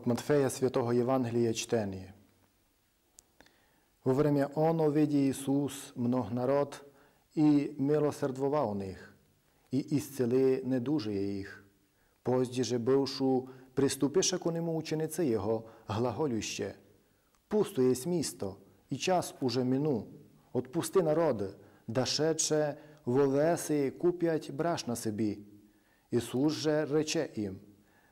От Матфея Святого Євангелія чтение. Во время оно види Ісус мног народ і милосердвував них, і ісцели недужує їх. Позді же бившу, приступиша ко нему учениці Його, глаголюще. Пусто єсть місто, і час уже мину. Отпусти народи, да шедше в овеси купять браш на собі. Ісус же рече їм,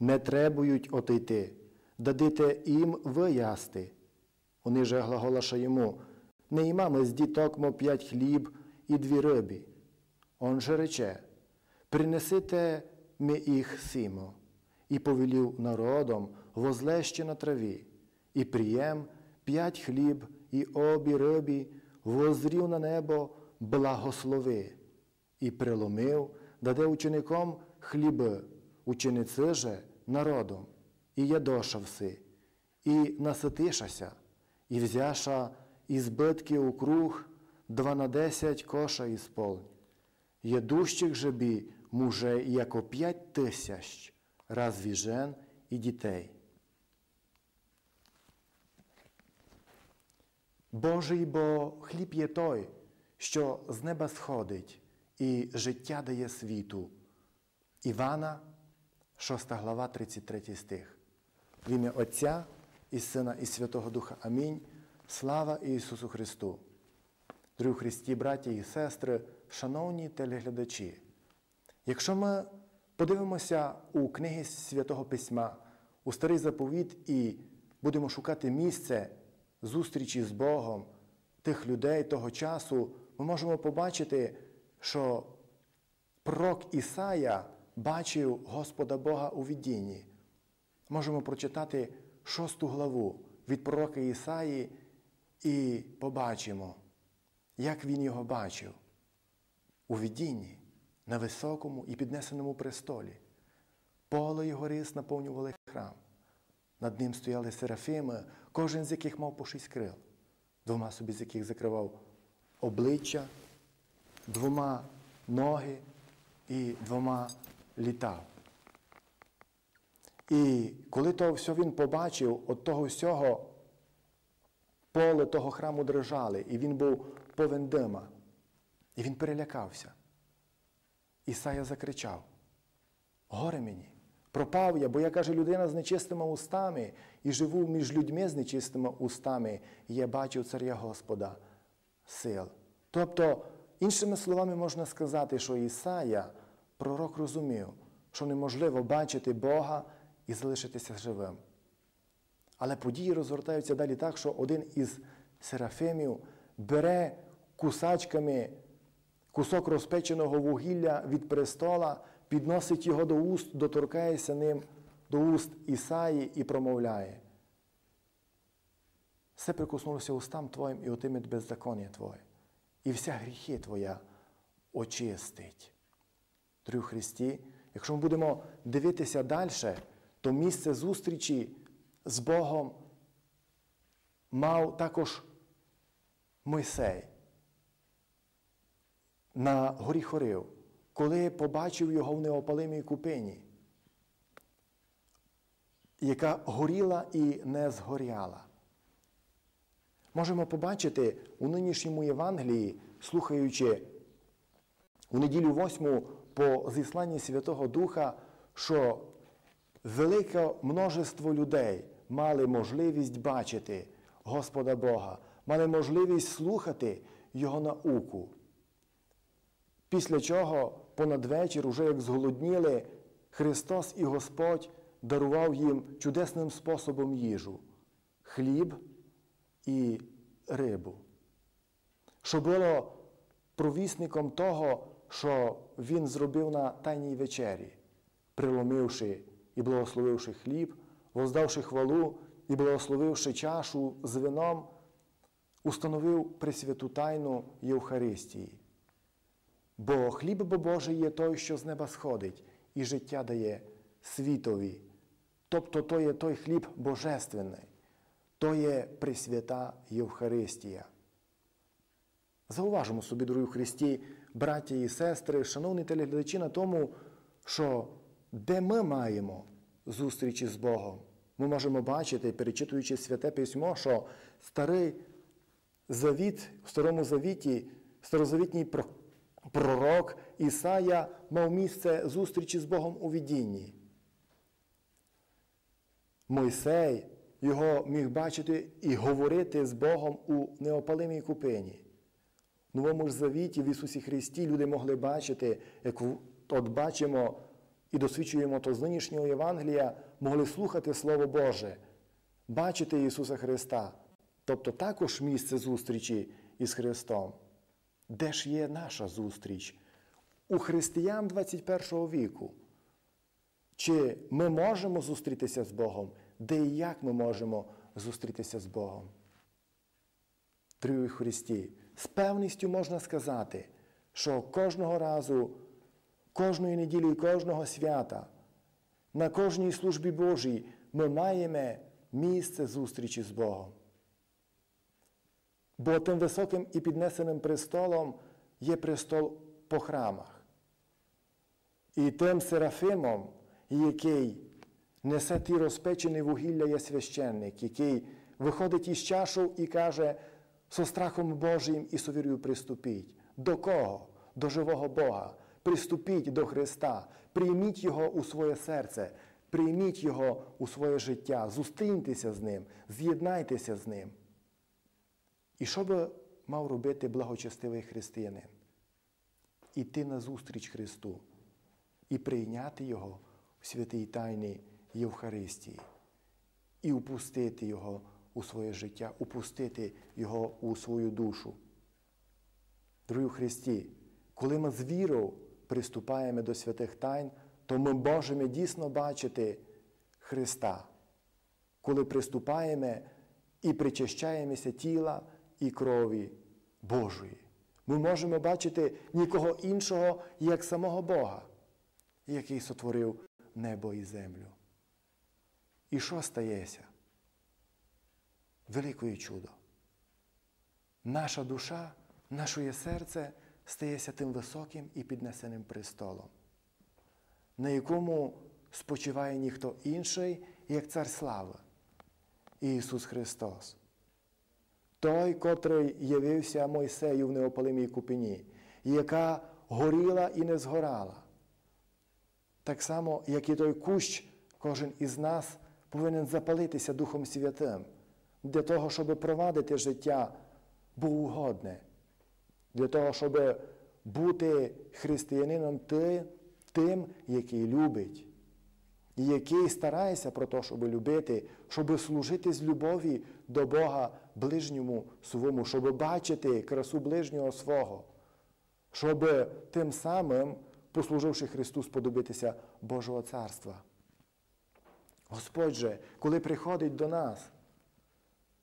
не требують отойти, дадите їм виясти. Вони же глаголаша йому, не імаме з дітокмо п'ять хліб і дві риби. Он же рече, принесите ми їх симо, і повелів народом возлеще на траві, і приєм п'ять хліб і обі рибі, возрів на небо, благослови, і приломив, даде учеником хліби, учениці же народом, і ядошавси, і наситишася, і взяша і збитки у круг два на десять коша ісполнь. Єдущих же бі муже яко п'ять тисяч, разві жен і дітей. Божий бо хліб є той, що з неба сходить і життя дає світу. Івана, 6 глава, 33 стих. В ім'я Отця і Сина, і Святого Духа. Амінь. Слава Ісусу Христу! Дорогі Христі, браті і сестри, шановні телеглядачі, якщо ми подивимося у книги Святого Письма, у Старий Заповіт і будемо шукати місце зустрічі з Богом, тих людей того часу, ми можемо побачити, що пророк Ісая бачив Господа Бога у віддінні. Можемо прочитати шосту главу від пророка Ісаї і побачимо, як він його бачив у віддінні, на високому і піднесеному престолі. Поле його рис наповнювали храм. Над ним стояли серафими, кожен з яких мав по шість крил, двома собі з яких закривав обличчя, двома ноги і двома літав. І коли то все він побачив, от того всього поле того храму дрижали, і він був повен дима, і він перелякався. Ісая закричав: Горе мені! Пропав я, бо я каже, людина з нечистими устами і живу між людьми з нечистими устами, і я бачив царя Господа сил. Тобто, іншими словами, можна сказати, що Ісая, пророк розумів, що неможливо бачити Бога і залишитися живим. Але події розгортаються далі так, що один із серафимів бере кусачками кусок розпеченого вугілля від престола, підносить його до уст, доторкається ним до уст Ісаї і промовляє. Все прикоснулося устам Твоїм і отимить беззаконня Твоє, і вся гріхи Твоя очистить. Дорогі Христі, якщо ми будемо дивитися далі, то місце зустрічі з Богом мав також Мойсей на горі Хорив, коли побачив його в неопалимій купині, яка горіла і не згоряла. Можемо побачити у нинішньому Євангелії, слухаючи у неділю восьму по зісланні Святого Духа, що велике множество людей мали можливість бачити Господа Бога, мали можливість слухати Його науку. Після чого понад вечір, уже як зголодніли, Христос і Господь дарував їм чудесним способом їжу хліб і рибу, що було провісником того, що Він зробив на Тайній вечері, приломивши і благословивши хліб, воздавши хвалу і благословивши чашу з вином, установив присвяту тайну Євхаристії. Бо хліб бо Божий є той, що з неба сходить, і життя дає світові. Тобто то є той хліб божественний, то є присвята Євхаристія. Зауважимо собі, дорогі Христі, браття і сестри, шановні телеглядачі, на тому, що де ми маємо зустрічі з Богом, Ми можемо бачити, перечитуючи святе письмо, що старий завіт, в Старому Завіті, старозавітній пророк Ісая мав місце зустрічі з Богом у видінні. Мойсей його міг бачити і говорити з Богом у неопалимій купині. В Новому ж Завіті в Ісусі Христі люди могли бачити, як от бачимо і досвідчуємо то з нинішнього Євангелія, могли слухати Слово Боже, бачити Ісуса Христа, тобто також місце зустрічі із Христом. Де ж є наша зустріч? У християн 21 віку? Чи ми можемо зустрітися з Богом? Де і як ми можемо зустрітися з Богом? Дорогі Христі, з певністю можна сказати, що кожного разу, кожної неділі і кожного свята, на кожній службі Божій ми маємо місце зустрічі з Богом. Бо тим високим і піднесеним престолом є престол по храмах. І тим Серафимом, який несе ті розпечені вугілля, є священник, який виходить із чашу і каже, со страхом Божим і совірою приступіть. До кого? До живого Бога. Приступіть до Христа, прийміть Його у своє серце, прийміть Його у своє життя, зустріньтеся з Ним, з'єднайтеся з Ним. І що би мав робити благочестивий християнин? Іти на зустріч Христу і прийняти Його в святій тайні Євхаристії, і упустити Його у своє життя, упустити Його у свою душу. Дорогі Христі, коли ми з вірою приступаємо до святих тайн, то ми можемо дійсно бачити Христа, коли приступаємо і причащаємося тіла і крові Божої. Ми можемо бачити нікого іншого, як самого Бога, який сотворив небо і землю. І що стається? Великое чудо. Наша душа, наше серце стається тим високим і піднесеним престолом, на якому спочиває ніхто інший, як Цар Слави, Ісус Христос. Той, котрий явився Мойсею в неопалимій купині, яка горіла і не згорала. Так само, як і той кущ, кожен із нас повинен запалитися Духом Святим для того, щоб провадити життя богоугодне, для того, щоб бути християнином тим, який любить, і який старається про те, щоб любити, щоб служити з любові до Бога ближньому своєму, щоб бачити красу ближнього свого, щоб тим самим, послуживши Христу, сподобитися Божого Царства. Господь же, коли приходить до нас,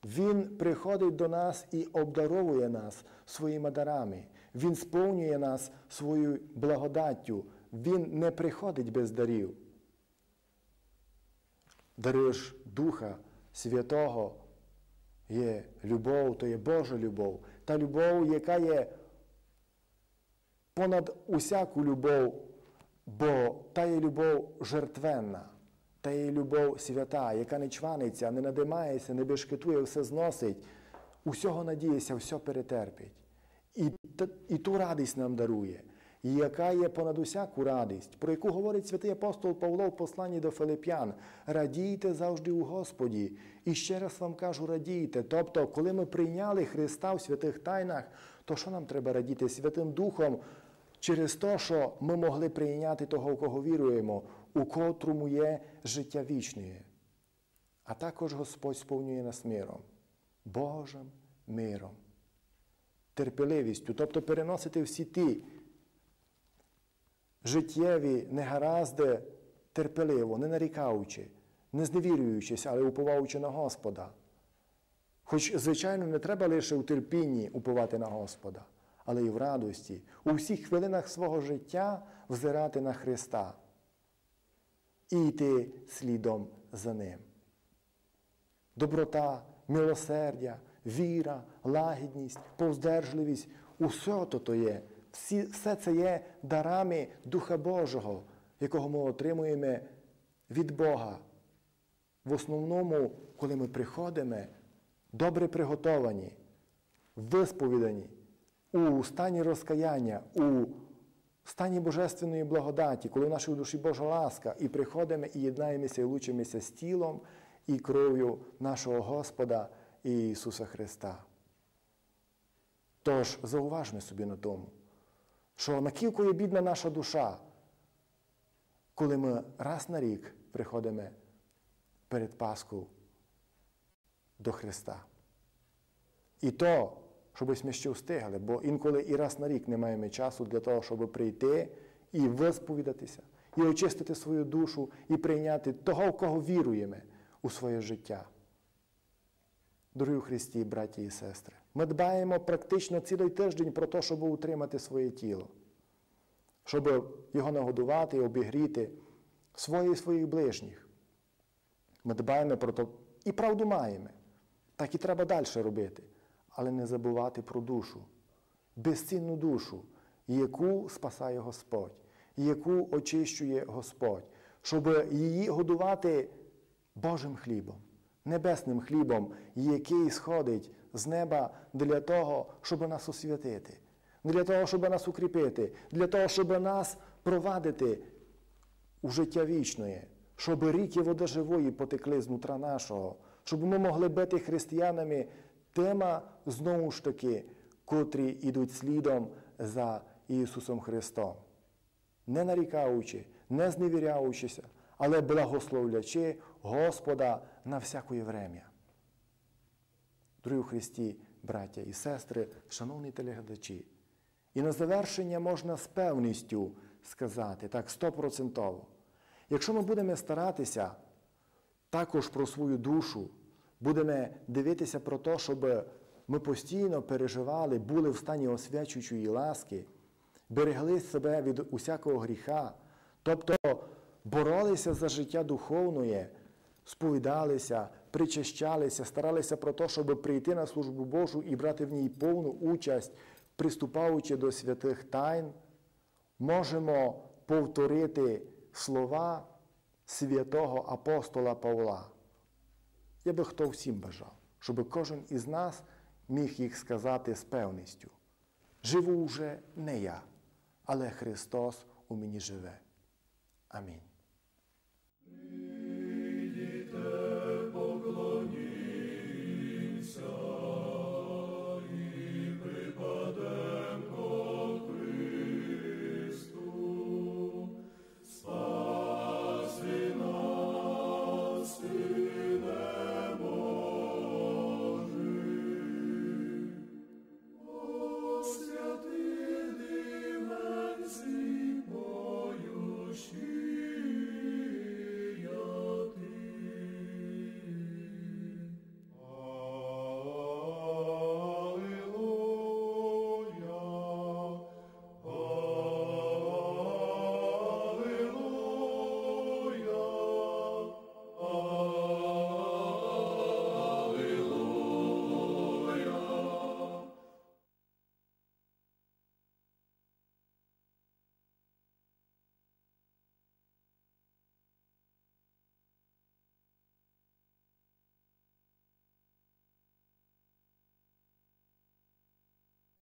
Він приходить до нас і обдаровує нас своїми дарами. Він сповнює нас своєю благодаттю. Він не приходить без дарів. Дариш Духа Святого є любов, то є Божа любов. Та любов, яка є понад усяку любов, бо та є любов жертвенна. Та є любов свята, яка не чваниться, не надимається, не бешкетує, все зносить, усього надіється, все перетерпить. І, і ту радість нам дарує, І яка є понад усяку радість, про яку говорить святий апостол Павло в посланні до Филип'ян. Радійте завжди у Господі. І ще раз вам кажу, радійте. Тобто, коли ми прийняли Христа в святих тайнах, то що нам треба радіти Святим Духом? Через те, що ми могли прийняти того, в кого віруємо, у котрому є життя вічне. А також Господь сповнює нас миром, Божим миром, терпеливістю, тобто переносити всі ті життєві негаразди терпеливо, не нарікаючи, не зневірюючись, але уповаючи на Господа. Хоч, звичайно, не треба лише у терпінні уповати на Господа, але й в радості, у всіх хвилинах свого життя взирати на Христа і йти слідом за Ним. Доброта, милосердя, віра, лагідність, повздержливість усе то є. Всі, Все це є дарами Духа Божого, якого ми отримуємо від Бога, в основному, коли ми приходимо, добре приготовані, висповідані, у стані розкаяння, у стані божественної благодаті, коли в нашій душі Божа ласка, і приходимо і єднаємося і лучимося з тілом і кров'ю нашого Господа Ісуса Христа. Тож зауважмо собі на тому, що накілкою бідна наша душа, коли ми раз на рік приходимо перед Пасхою до Христа. І то, щоб ми ще встигли, бо інколи і раз на рік не маємо часу для того, щоб прийти і висповідатися, і очистити свою душу, і прийняти того, в кого віруємо у своє життя. Дорогі Христі, браті і сестри, ми дбаємо практично цілий тиждень про те, щоб утримати своє тіло, щоб його нагодувати, обігріти своє і своїх ближніх. Ми дбаємо про то і правду маємо. Так і треба далі робити. Але не забувати про душу, безцінну душу, яку спасає Господь, яку очищує Господь, щоб її годувати Божим хлібом, небесним хлібом, який сходить з неба для того, щоб нас освятити, для того, щоб нас укріпити, для того, щоб нас провадити у життя вічне, щоб ріки води живої потекли знутра нашого, щоб ми могли бути християнами тема, знову ж таки, котрі йдуть слідом за Ісусом Христом, не нарікаючи, не зневіряючися, але благословлячи Господа на всякое врем'я. Дорогі Христі, браття і сестри, шановні телеглядачі, і на завершення можна з певністю сказати, так, стопроцентово. Якщо ми будемо старатися також про свою душу, будемо дивитися про те, щоб ми постійно переживали, були в стані освячуючої ласки, берегли себе від усякого гріха, тобто боролися за життя духовне, сповідалися, причащалися, старалися про те, щоб прийти на службу Божу і брати в ній повну участь, приступаючи до святих тайн, можемо повторити слова святого апостола Павла. Я би хто всім бажав, щоб кожен із нас міг їх сказати з певністю. Живу вже не я, але Христос у мені живе. Амінь.